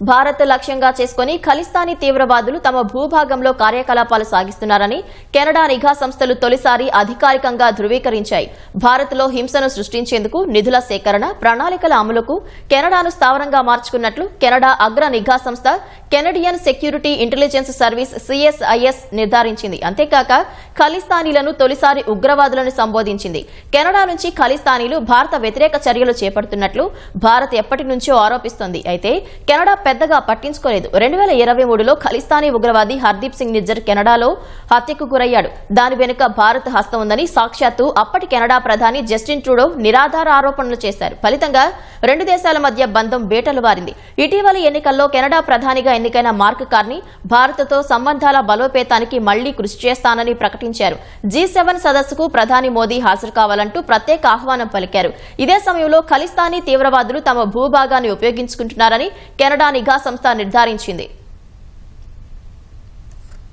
భారత్ లక్ష్యంగా చేసుకుని ఖలిస్తానీ తీవ్రవాదులు తమ భూభాగంలో కార్యకలాపాలు సాగిస్తున్నారని కెనడా నిఘా సంస్థలు తొలిసారి అధికారికంగా ధృవీకరించాయి. భారత్లో హింసను సృష్టించేందుకు నిధుల సేకరణ ప్రణాళికల అమలుకు కెనడాను స్థావరంగా మార్చుకున్నట్లు కెనడా అగ్ర నిఘా సంస్థ Canadian Security Intelligence Service CSIS నిర్ధారించింది. అంతేకాక ఖలిస్తానీలను తొలిసారి ఉగ్రవాదులను సంబోధించింది. కెనడా నుంచి ఖలిస్తానీలు భారత వ్యతిరేక చర్యలు చేపడుతున్నట్లు భారత్ ఎప్పటి నుంచో ఆరోపిస్తోంది. అయితే కెనడా పెద్దగా పట్టించుకోలేదు. రెండు వేల ఇరవై మూడులో ఖలిస్తానీ ఉగ్రవాది హర్దీప్ సింగ్ నిజ్జర్ కెనడాలో హత్యకు గురయ్యాడు. దాని వెనుక భారత్ హస్తం ఉందని సాక్షాత్తు అప్పటి కెనడా ప్రధాని జస్టిన్ ట్రూడో నిరాధార ఆరోపణలు చేశారు. ఫలితంగా రెండు దేశాల మధ్య బంధం బేటలు వారింది ఇటీవలి ఎన్నికల్లో కెనడా ప్రధానిగా ఎన్నికైన మార్క్ కార్ని భారత్తో సంబంధాల బలోపేతానికి మళ్ళీ కృషి చేస్తానని ప్రకటించారు. జీ సెవెన్ సదస్సుకు ప్రధాని మోదీ హాజరు కావాలంటూ ప్రత్యేక ఆహ్వానం పలికారు. ఇదే సమయంలో ఖలిస్తానీ తీవ్రవాదులు తమ భూభాగాన్ని ఉపయోగించుకుంటున్నారని కెనడా గా సంస్థ నిర్ధారించింది.